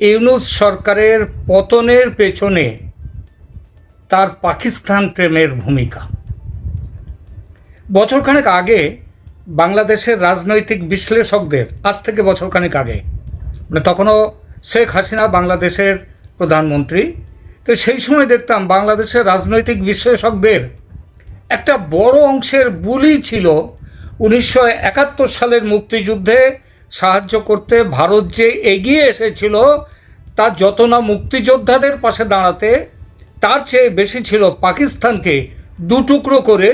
ইউনুস সরকারের পতনের পেছনে তার পাকিস্তান প্রেমের ভূমিকা। বছরখানেক আগে বাংলাদেশের রাজনৈতিক বিশ্লেষকদের, আজ থেকে বছরখানেক আগে মানে তখনও শেখ হাসিনা বাংলাদেশের প্রধানমন্ত্রী, তো সেই সময় দেখতাম বাংলাদেশের রাজনৈতিক বিশ্লেষকদের একটা বড় অংশের বুলি ছিল উনিশশো একাত্তর সালের মুক্তিযুদ্ধে সাহায্য করতে ভারত যে এগিয়ে এসেছিল, তা যত না মুক্তিযোদ্ধাদের পাশে দাঁড়াতে, তার চেয়ে বেশি ছিল পাকিস্তানকে দুটুকরো করে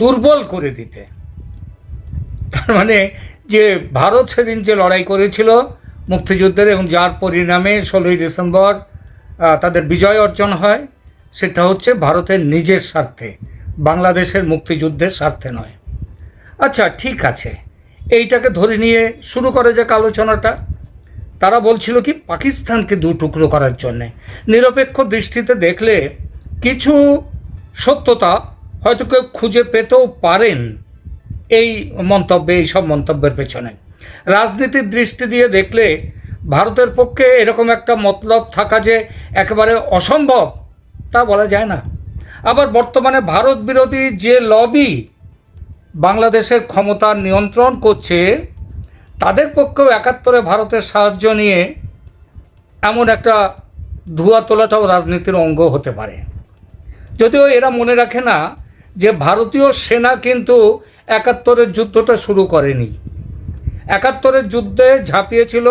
দুর্বল করে দিতে। তার মানে যে ভারত সেদিন যে লড়াই করেছিল মুক্তিযুদ্ধের এবং যার পরিণামে ষোলোই ডিসেম্বর তাদের বিজয় অর্জন হয়, সেটা হচ্ছে ভারতের নিজের স্বার্থে, বাংলাদেশের মুক্তিযুদ্ধের স্বার্থে নয়। আচ্ছা ঠিক আছে। এইটাকে ধরে নিয়ে শুরু করে যাক আলোচনাটা, তারা বলছিল কি, পাকিস্তানকে দু টুকরো করার জন্যে। নিরপেক্ষ দৃষ্টিতে দেখলে কিছু সত্যতা হয়তো কেউ খুঁজে পেতেও পারেন এই মন্তব্যে, এই সব মন্তব্যের পেছনে। রাজনীতির দৃষ্টি দিয়ে দেখলে ভারতের পক্ষে এরকম একটা মতলব থাকা যে একেবারে অসম্ভব, তা বলা যায় না। আবার বর্তমানে ভারত বিরোধী যে লবি বাংলাদেশের ক্ষমতা নিয়ন্ত্রণ করছে, তাদের পক্ষেও একাত্তরে ভারতের সাহায্য নিয়ে এমন একটা ধোয়া তোলাটাও রাজনীতির অঙ্গ হতে পারে। যদিও এরা মনে রাখে না যে ভারতীয় সেনা কিন্তু একাত্তরের যুদ্ধটা শুরু করেনি। একাত্তরের যুদ্ধে ঝাঁপিয়েছিল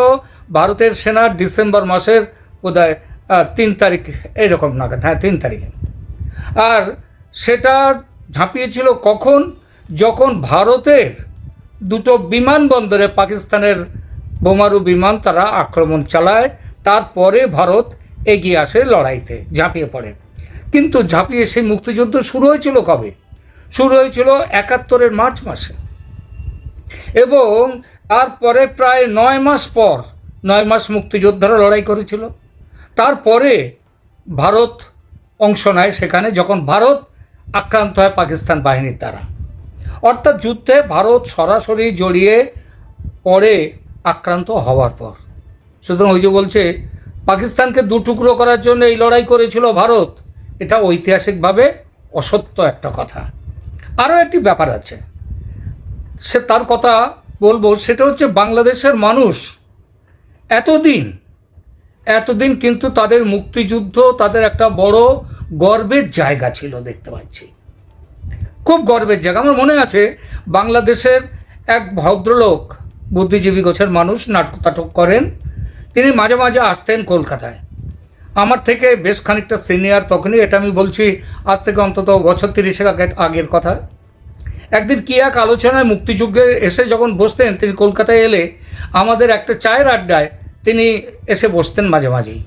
ভারতের সেনা ডিসেম্বর মাসের বোধহয় তিন তারিখ এরকম নাগাদ হ্যাঁ তিন তারিখে। আর সেটা ঝাঁপিয়েছিল কখন? যখন ভারতের দুটো বিমানবন্দরে পাকিস্তানের বোমারু বিমান তারা আক্রমণ চালায়, তারপরে ভারত এগিয়ে আসে লড়াইতে, ঝাঁপিয়ে পড়ে। কিন্তু ঝাঁপিয়ে সেই মুক্তিযুদ্ধ শুরু হয়েছিল কবে? শুরু হয়েছিল একাত্তরের মার্চ মাসে। এবং তারপরে প্রায় নয় মাস পর, নয় মাস মুক্তিযোদ্ধারা লড়াই করেছিল। তারপরে ভারত অংশ নেয় সেখানে, যখন ভারত আক্রান্ত হয় পাকিস্তান বাহিনীর দ্বারা। অর্থাৎ যুদ্ধে ভারত সরাসরি জড়িয়ে পরে আক্রান্ত হওয়ার পর। সুতরাং ওই যে বলছে, পাকিস্তানকে দু টুকরো করার জন্য এই লড়াই করেছিল ভারত। এটা ঐতিহাসিকভাবে অসত্য একটা কথা। আরও একটি ব্যাপার আছে। সে তার কথা বলব, সেটা হচ্ছে বাংলাদেশের মানুষ এতদিন এতদিন কিন্তু তাদের মুক্তিযুদ্ধ, তাদের একটা বড় গর্বের জায়গা ছিল দেখতে পাচ্ছি। খুব গর্বের জায়গা। আমার মনে আছে বাংলাদেশের এক ভদ্রলোক, বুদ্ধিজীবী গোছের মানুষ নাটক টাটক করেন। তিনি মাঝে মাঝে আসতেন কলকাতায়। আমার থেকে বেশ খানিকটা সিনিয়র তখনই, এটা আমি বলছি আজ থেকে অন্তত বছর তিরিশেক আগে, আগের কথা। একদিন কি এক আলোচনায় মুক্তিযুদ্ধে এসে যখন বসতেন, তিনি কলকাতায় এলে আমাদের একটা চায়ের আড্ডায় তিনি এসে বসতেন মাঝে মাঝেই,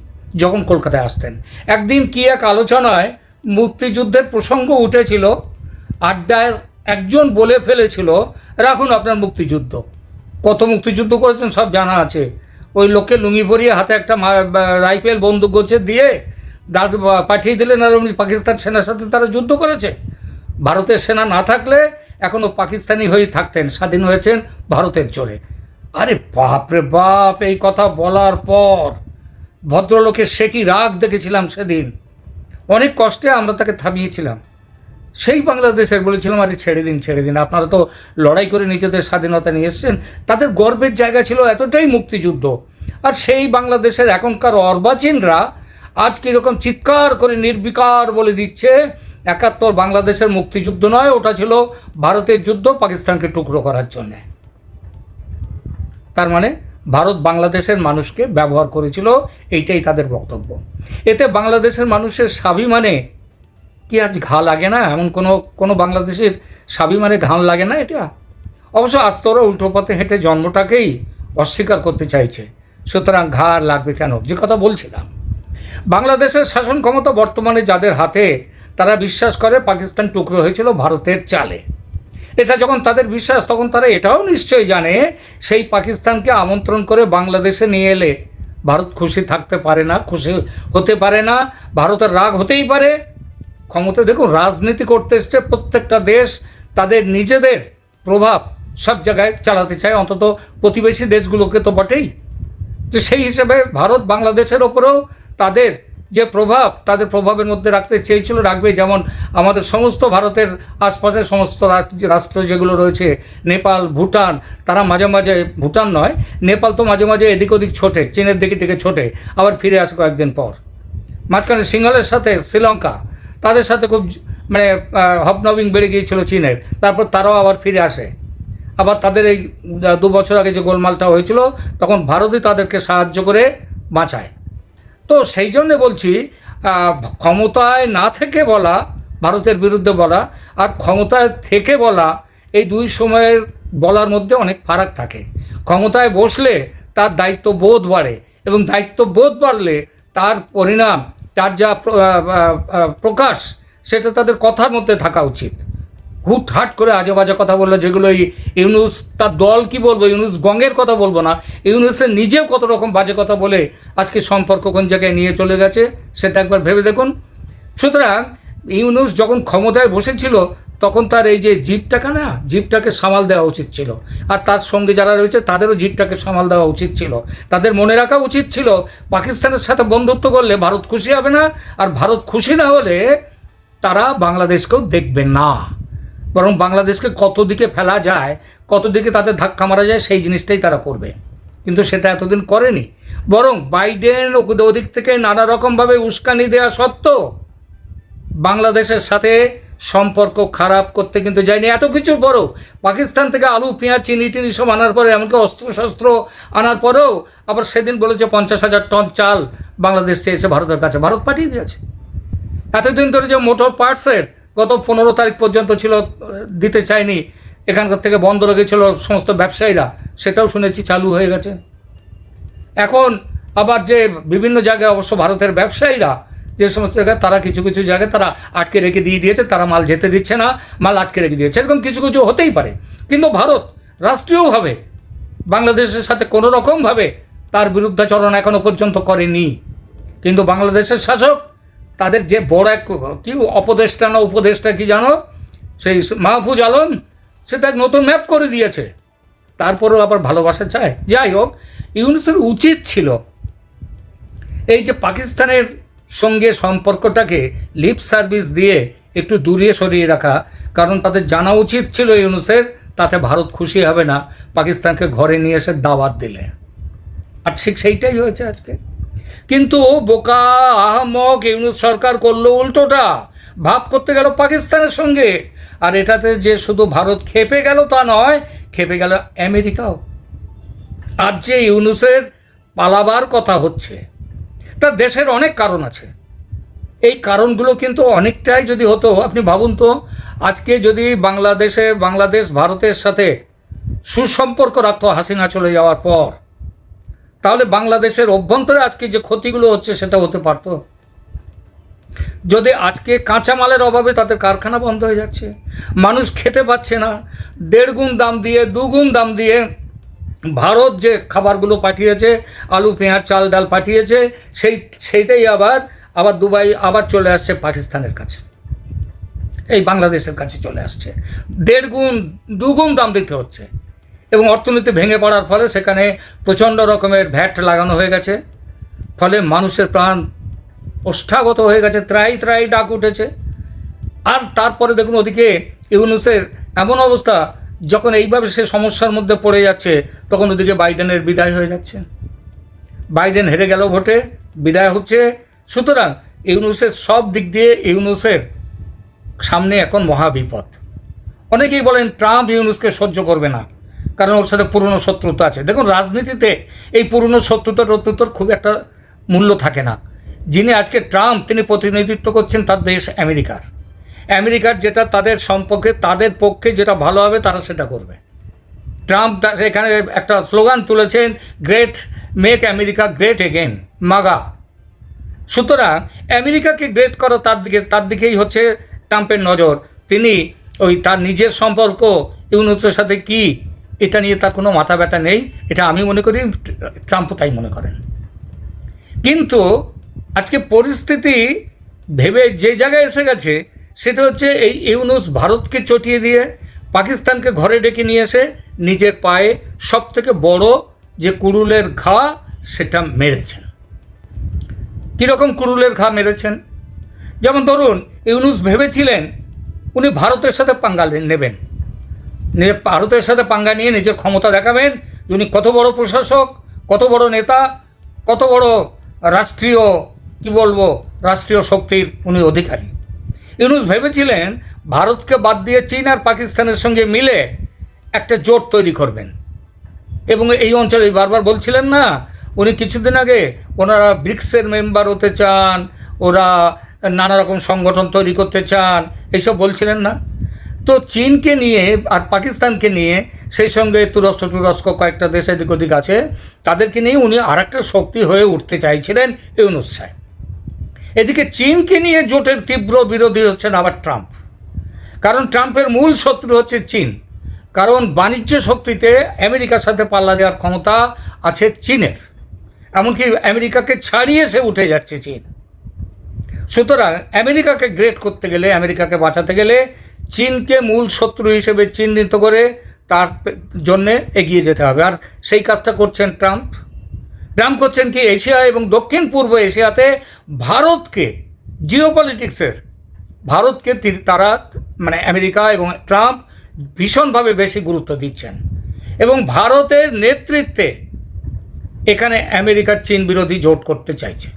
যখন কলকাতায় আসতেন। একদিন কি এক আলোচনায় মুক্তিযুদ্ধের প্রসঙ্গ উঠেছিল আড্ডায় একজন বলে ফেলেছিল, রাখুন আপনার মুক্তিযুদ্ধ। কত মুক্তিযুদ্ধ করেছেন সব জানা আছে। ওই লোককে লুঙ্গি পরিয়ে হাতে একটা রাইফেল বন্দুক গোছে দিয়ে দাঁড় পাঠিয়ে দিলেন আর উনি পাকিস্তান সেনার সাথে তারা যুদ্ধ করেছে। ভারতের সেনা না থাকলে এখনও পাকিস্তানি হয়েই থাকতেন, স্বাধীন হয়েছেন ভারতের জোরে। আরে বাপ রে বাপ, এই কথা বলার পর ভদ্রলোকের সে কি রাগ দেখেছিলাম সেদিন। অনেক কষ্টে আমরা তাকে থামিয়েছিলাম। সেই বাংলাদেশের বলেছিলাম, আরে ছেড়ে দিন ছেড়ে দিন। আপনারা তো লড়াই করে নিজেদের স্বাধীনতা নিয়ে এসছেন। তাদের গর্বের জায়গা ছিল এতটাই মুক্তিযুদ্ধ। আর সেই বাংলাদেশের এখনকার অর্বাচীনরা আজ কীরকম চিৎকার করে নির্বিকার বলে দিচ্ছে, একাত্তর বাংলাদেশের মুক্তিযুদ্ধ নয়, ওটা ছিল ভারতের যুদ্ধ পাকিস্তানকে টুকরো করার জন্যে। তার মানে ভারত বাংলাদেশের মানুষকে ব্যবহার করেছিল, এইটাই তাদের বক্তব্য। এতে বাংলাদেশের মানুষের স্বাভিমানে কি আজ ঘা লাগে না? এমন কোনো কোনো বাংলাদেশের স্বাভিমানে ঘাম লাগে না এটা? অবশ্য আজ তোরা উল্টো পথে হেঁটে জন্মটাকেই অস্বীকার করতে চাইছে। সুতরাং ঘা লাগবে কেন? যে কথা বলছিলাম। বাংলাদেশের শাসন ক্ষমতা বর্তমানে যাদের হাতে, তারা বিশ্বাস করে পাকিস্তান টুকরো হয়েছিল ভারতের চালে। এটা যখন তাদের বিশ্বাস, তখন তারা এটাও নিশ্চয়ই জানে, সেই পাকিস্তানকে আমন্ত্রণ করে বাংলাদেশে নিয়ে এলে ভারত খুশি থাকতে পারে না, খুশি হতে পারে না, ভারতের রাগ হতেই পারে ক্ষমতা, দেখুন, রাজনীতি করতে এসছে প্রত্যেকটা দেশ, তাদের নিজেদের প্রভাব সব জায়গায় চালাতে চায়, অন্তত প্রতিবেশী দেশগুলোকে তো বটেই। যে সেই হিসেবে ভারত বাংলাদেশের ওপরেও তাদের যে প্রভাব, তাদের প্রভাবের মধ্যে রাখতে চেয়েছিল, রাখবে যেমন আমাদের সমস্ত ভারতের আশপাশের সমস্ত রাষ্ট্র যেগুলো রয়েছে, নেপাল, ভুটান, তারা মাঝে মাঝে, ভুটান নয়, নেপাল তো মাঝে মাঝে এদিক ওদিক ছোটে, চীনের দিকে দিকে ছোটে, আবার ফিরে আসে কয়েকদিন পর। মাঝখানে সিঙ্গলের সাথে শ্রীলঙ্কা তাদের সাথে খুব মানে হপনবিং বেড়ে গিয়েছিল চীনের। তারপর তারাও আবার ফিরে আসে। আবার তাদের এই দু বছর আগে যে গোলমালটা হয়েছিল, তখন ভারতই তাদেরকে সাহায্য করে বাঁচায়। তো সেই জন্যে বলছি ক্ষমতায় না থেকে বলা, ভারতের বিরুদ্ধে বলা, আর ক্ষমতায় থেকে বলা, এই দুই সময়ের বলার মধ্যে অনেক ফারাক থাকে। ক্ষমতায় বসলে তার দায়িত্ব বোধ বাড়ে এবং দায়িত্ব বোধ বাড়লে তার পরিণাম তার যা প্রকাশ, সেটা তাদের কথার মধ্যে থাকা উচিত। হুট হাট করে আজে বাজে কথা বলল, যেগুলো ইউনুস, তার দল কি বলব, ইউনুস গঙ্গের কথা বলব না, ইউনুসের নিজেও কত রকম বাজে কথা বলে আজকে সম্পর্ক কোন জায়গায় নিয়ে চলে গেছে, সেটা একবার ভেবে দেখুন। সুতরাং ইউনুস যখন ক্ষমতায় বসেছিল তখন তার এই যে জিপটাকে না জিপটাকে সামাল দেওয়া উচিত ছিল। আর তার সঙ্গে যারা রয়েছে, তাদেরও জিপটাকে সামাল দেওয়া উচিত ছিল। তাদের মনে রাখা উচিত ছিল, পাকিস্তানের সাথে বন্ধুত্ব করলে ভারত খুশি হবে না, আর ভারত খুশি না হলে তারা বাংলাদেশকেও দেখবে না। বরং বাংলাদেশকে কত দিকে ফেলা যায়, কত দিকে তাদের ধাক্কা মারা যায়, সেই জিনিসটাই তারা করবে। কিন্তু সেটা এতদিন করেনি। বরং বাইডেন ওদিক থেকে নানা রকমভাবে উস্কানি দেওয়া সত্ত্বেও বাংলাদেশের সাথে সম্পর্ক খারাপ করতে কিন্তু যায়নি। এত কিছু বড়। পাকিস্তান থেকে আলু, পেঁয়াজ, চিনি, টিনি সব আনার পরে, এমনকি অস্ত্র শস্ত্র আনার পরেও আবার সেদিন বলেছে পঞ্চাশ হাজার টন চাল বাংলাদেশ চেয়েছে ভারতের কাছে। ভারত পাঠিয়ে দিয়েছে। এতদিন ধরে যে মোটর পার্টসের গত পনেরো তারিখ পর্যন্ত ছিল, দিতে চায়নি, এখানকার থেকে বন্ধ রেখেছিল সমস্ত ব্যবসায়ীরা, সেটাও শুনেছি চালু হয়ে গেছে। এখন আবার যে বিভিন্ন জায়গায় অবশ্য ভারতের ব্যবসায়ীরা যে সমস্ত জায়গায় তারা কিছু কিছু জায়গায় তারা আটকে রেখে দিয়ে দিয়েছে, তারা মাল যেতে দিচ্ছে না, মাল আটকে রেখে দিয়েছে। এরকম কিছু কিছু হতেই পারে। কিন্তু ভারত রাষ্ট্রীয়ভাবে বাংলাদেশের সাথে কোনো রকমভাবে তার বিরুদ্ধাচরণ এখনও পর্যন্ত করেনি। কিন্তু বাংলাদেশের শাসক তাদের যে বড় এক, কি অপদেষ্টা না উপদেষ্টা কি জানো? সেই মাহফুজ আলম সেটা এক নতুন ম্যাপ করে দিয়েছে। তারপরেও আবার ভালোবাসা চায়। যাই হোক, ইউনুসের উচিত ছিল এই যে পাকিস্তানের সঙ্গে সম্পর্কটাকে লিপ সার্ভিস দিয়ে একটু দূরিয়ে সরিয়ে রাখা। কারণ তাদের জানা উচিত ছিল ইউনুসের, তাতে ভারত খুশি হবে না, পাকিস্তানকে ঘরে নিয়ে এসে দাওয়াত দিলে। আর ঠিক সেইটাই হয়েছে আজকে। কিন্তু বোকা, আহমক ইউনুস সরকার করল উল্টোটা। ভাব করতে গেল পাকিস্তানের সঙ্গে। আর এটাতে যে শুধু ভারত খেপে গেল তা নয়, খেপে গেল আমেরিকাও। আর যে ইউনুসের পালাবার কথা হচ্ছে তার দেশের অনেক কারণ আছে। এই কারণগুলো কিন্তু অনেকটাই যদি হতো, আপনি ভাবুন তো, আজকে যদি বাংলাদেশে, বাংলাদেশ ভারতের সাথে সুসম্পর্ক রাখতো হাসিনা চলে যাওয়ার পর, তাহলে বাংলাদেশের অভ্যন্তরে আজকে যে ক্ষতিগুলো হচ্ছে সেটা হতে পারতো। যদি আজকে কাঁচামালের অভাবে তাদের কারখানা বন্ধ হয়ে যাচ্ছে, মানুষ খেতে পাচ্ছে না, দেড় গুণ দাম দিয়ে দুগুণ দাম দিয়ে ভারত যে খাবারগুলো পাঠিয়েছে, আলু, পেঁয়াজ, চাল, ডাল পাঠিয়েছে, সেই, সেইটাই আবার আবার দুবাই আবার চলে আসছে পাকিস্তানের কাছে। এই বাংলাদেশের কাছে চলে আসছে। দেড় গুণ দুগুণ দাম দিতে হচ্ছে। এবং অর্থনীতি ভেঙে পড়ার ফলে সেখানে প্রচণ্ড রকমের ভ্যাট লাগানো হয়ে গেছে। ফলে মানুষের প্রাণ ওষ্ঠাগত হয়ে গেছে, ত্রাই ত্রাই ডাক উঠেছে। আর তারপরে দেখুন ওদিকে ইউনুসের এমন অবস্থা যখন এইভাবে সে সমস্যার মধ্যে পড়ে যাচ্ছে, তখন ওদিকে বাইডেনের বিদায় হয়ে যাচ্ছে। বাইডেন হেরে গেল ভোটে, বিদায় হচ্ছে। সুতরাং ইউনুসের সব দিক দিয়ে ইউনুসের সামনে এখন মহাবিপদ অনেকেই বলেন, ট্রাম্প ইউনুসকে সহ্য করবে না, কারণ ওর সাথে পুরনো শত্রুতা আছে। দেখুন, রাজনীতিতে এই পুরনো শত্রুতা টত্রুতার খুব একটা মূল্য থাকে না। যিনি আজকে ট্রাম্প, তিনি প্রতিনিধিত্ব করছেন তার দেশ আমেরিকার। আমেরিকার যেটা তাদের সম্পর্কে, তাদের পক্ষে যেটা ভালো হবে, তারা সেটা করবে। ট্রাম্প এখানে একটা স্লোগান তুলেছেন great make America great again MAGA. সুতরাং আমেরিকাকে গ্রেট করো, তার দিকে, তার দিকেই হচ্ছে ট্রাম্পের নজর। তিনি ওই তার নিজের সম্পর্ক, ইউনুসের সাথে কি, এটা নিয়ে তার কোনো মাথা ব্যথা নেই। এটা আমি মনে করি, ট্রাম্পও তাই মনে করেন। কিন্তু আজকে পরিস্থিতি ভেবে যে জায়গায় এসে গেছে সেটা হচ্ছে এই ইউনুস ভারতকে চটিয়ে দিয়ে পাকিস্তানকে ঘরে ডেকে নিয়ে এসে নিজের পায়ে সব থেকে বড় যে কুড়ুলের ঘা, সেটা মেরেছেন। কীরকম কুরুলের ঘা মেরেছেন? যেমন ধরুন, ইউনুস ভেবেছিলেন উনি ভারতের সাথে পাঙ্গা নেবেন। নিয়ে ভারতের সাথে পাঙ্গা নিয়ে নিজের ক্ষমতা দেখাবেন উনি কত বড় প্রশাসক, কত বড় নেতা, কত বড় রাষ্ট্রীয়, কি বলব, রাষ্ট্রীয় শক্তির উনি অধিকারী। ইউনুস ভেবেছিলেন ভারতকে বাদ দিয়ে চীন আর পাকিস্তানের সঙ্গে মিলে একটা জোট তৈরি করবেন। এবং এই অঞ্চলে বারবার বলছিলেন না, উনি কিছুদিন আগে ওনারা ব্রিক্সের মেম্বার হতে চান, ওরা নানা রকম সংগঠন তৈরি করতে চান এইসব বলছিলেন না। তো চীনকে নিয়ে আর পাকিস্তানকে নিয়ে সেই সঙ্গে তুরস্ক তুরস্ক কয়েকটা দেশ এদিক ওদিক আছে, তাদেরকে নিয়ে উনি আর একটা শক্তি হয়ে উঠতে চাইছিলেন ইউনুস সাহেব। এদিকে চীনকে নিয়ে জোটের তীব্র বিরোধী হচ্ছেন আবার ট্রাম্প। কারণ ট্রাম্পের মূল শত্রু হচ্ছে চীন। কারণ বাণিজ্য শক্তিতে আমেরিকার সাথে পাল্লা দেওয়ার ক্ষমতা আছে চীনের। এমনকি আমেরিকাকে ছাড়িয়ে সে উঠে যাচ্ছে চীন। সুতরাং আমেরিকাকে গ্রেট করতে গেলে, আমেরিকাকে বাঁচাতে গেলে চীনকে মূল শত্রু হিসেবে চিহ্নিত করে তার জন্যে এগিয়ে যেতে হবে। আর সেই কাজটা করছেন ট্রাম্প। ট্রাম্প করছেন কি এশিয়া এবং দক্ষিণ পূর্ব এশিয়াতে ভারতকে জিও পলিটিক্সের ভারতকে তারা মানে আমেরিকা এবং ট্রাম্প ভীষণভাবে বেশি গুরুত্ব দিচ্ছেন। এবং ভারতের নেতৃত্বে এখানে আমেরিকা চীন বিরোধী জোট করতে চাইছে।